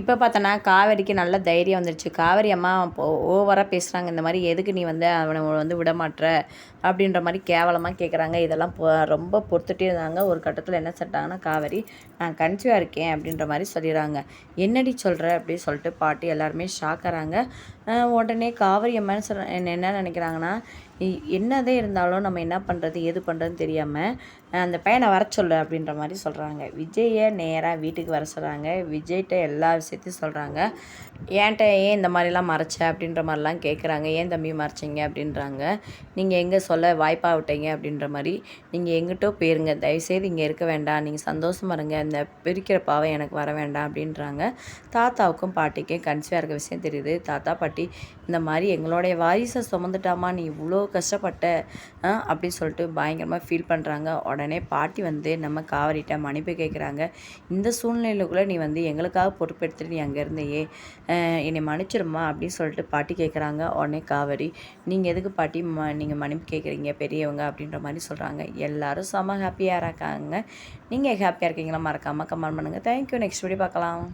இப்போ பார்த்தோன்னா காவேரிக்கு நல்ல தைரியம் வந்துடுச்சு காவேரி அம்மா ஓவராக பேசுகிறாங்க இந்த மாதிரி எதுக்கு நீ வந்து அவனை வந்து விடமாட்டுற அப்படின்ற மாதிரி கேவலமாக கேட்குறாங்க இதெல்லாம் ரொம்ப பொறுத்துட்டே இருந்தாங்க. ஒரு கட்டத்தில் என்ன சொல்லிட்டாங்கன்னா காவேரி நான் கன்சியூவாக இருக்கேன் அப்படின்ற மாதிரி சொல்லிடுறாங்க. என்னடி சொல்கிற அப்படின்னு சொல்லிட்டு பாட்டி எல்லாருமே ஷாக்கிறாங்க உடனே காவேரி அம்மான்னு சொல் என்ன நினைக்கிறாங்கன்னா என்னதே இருந்தாலும் நம்ம என்ன பண்ணுறது எது பண்ணுறதுன்னு தெரியாமல் அந்த பையனை வர சொல்லு அப்படின்ற மாதிரி சொல்கிறாங்க விஜயை நேராக வீட்டுக்கு வர சொல்கிறாங்க விஜய்கிட்ட எல்லா விஷயத்தையும் சொல்கிறாங்க ஏன்ட்ட ஏன் இந்த மாதிரிலாம் மறைச்ச? அப்படின்ற மாதிரிலாம் கேட்குறாங்க ஏன் தம்பி மறைச்சிங்க? அப்படின்றாங்க. நீங்கள் எங்கே சொல்ல வாய்ப்பாக விட்டீங்க? அப்படின்ற மாதிரி நீங்கள் எங்கிட்டோ போயிருங்க. தயவுசெய்து இங்கே இருக்க வேண்டாம். நீங்கள் சந்தோஷமாக இருங்க. இந்த பிரிக்கிற பாவை எனக்கு வர வேண்டாம். அப்படின்றாங்க. தாத்தாவுக்கும் பாட்டிக்கும் கன்சிவாக இருக்க விஷயம் தெரியுது. தாத்தா பாட்டி இந்த மாதிரி எங்களுடைய வாரிசை சுமந்துட்டாமா? நீ இவ்வளோ கஷ்டப்பட்ட அப்படின்னு சொல்லிட்டு பயங்கரமாக ஃபீல் பண்ணுறாங்க உடனே பாட்டி வந்து நம்ம காவரிட்ட மன்னிப்பு கேட்குறாங்க இந்த சூழ்நிலைக்குள்ளே நீ வந்து எங்களுக்காக எடுத்துகிட்டு நீ அங்கே இருந்தையே. என்னை மன்னிச்சிருமா அப்படின்னு சொல்லிட்டு பாட்டி கேட்குறாங்க உடனே காவேரி நீங்கள் எதுக்கு பாட்டி ம நீங்கள் மன்னிப்பு கேட்குறீங்க பெரியவங்க அப்படின்ற மாதிரி சொல்கிறாங்க எல்லோரும் செம்ம ஹாப்பியாக இருக்காங்க. நீங்கள் ஹாப்பியாக இருக்கீங்களா? மறக்காமல் கமெண்ட் பண்ணுங்கள் தேங்க்யூ நெக்ஸ்ட் வீடியோ பார்க்கலாம்.